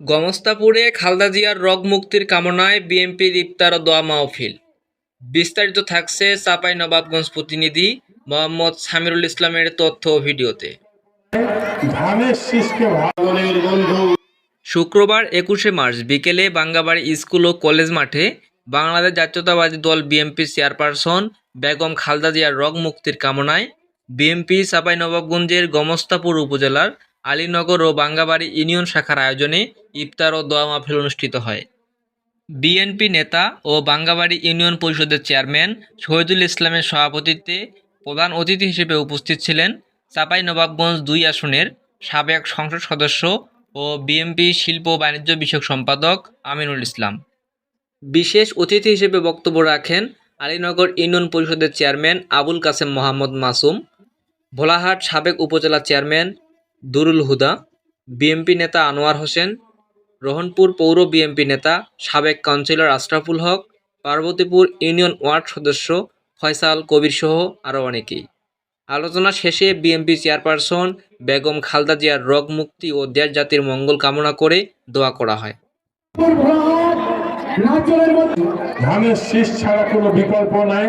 গমস্তাপুরে খালদা জিয়ার রগ মুক্তির কামনায় বিএনপির ইফতার ও দোয়া মাহফিল। বিস্তারিত থাকছে চাপাই নবাবগঞ্জ প্রতিনিধি মোহাম্মদ সামিরুল ইসলামের তথ্য ও ভিডিওতে। শুক্রবার একুশে মার্চ বিকেলে বাঙ্গাবাড়ি স্কুল ও কলেজ মাঠে বাংলাদেশ জাতীয়তাবাদী দল বিএনপি চেয়ারপারসন বেগম খালদা জিয়ার রগ মুক্তির কামনায় বিএনপি চাঁপাইনবাবগঞ্জের গমস্তাপুর উপজেলার আলীনগর ও বাঙ্গাবাড়ি ইউনিয়ন শাখার আয়োজনে ইফতার ও দোয়া মাহফিল অনুষ্ঠিত হয়। বিএনপি নেতা ও বাঙ্গাবাড়ি ইউনিয়ন পরিষদের চেয়ারম্যান শহীদুল ইসলামের সভাপতিত্বে প্রধান অতিথি হিসেবে উপস্থিত ছিলেন চাঁপাইনবাবগঞ্জ দুই আসনের সাবেক সংসদ সদস্য ও বিএনপি শিল্প বাণিজ্য বিষয়ক সম্পাদক আমিনুল ইসলাম। বিশেষ অতিথি হিসেবে বক্তব্য রাখেন আলীনগর ইউনিয়ন পরিষদের চেয়ারম্যান আবুল কাসেম মোহাম্মদ মাসুম, ভোলাহাট সাবেক উপজেলা চেয়ারম্যান দুরুল হুদা বিএনপি নেতা আনোয়ার হোসেন রোহনপুর পৌর বিএনপি নেতা সাবেক councillor Ashraful Haque Parbatipur union ward সদস্য ফয়সাল কবির সহ আরও অনেকেই। আলোচনা শেষে বিএনপি চেয়ারপারসন বেগম খালদা জিয়ার রোগ মুক্তি ও দেশ জাতির মঙ্গল কামনা করে দোয়া করা হয়। ধানের শীষ ছাড়া কোনো বিকল্প নাই।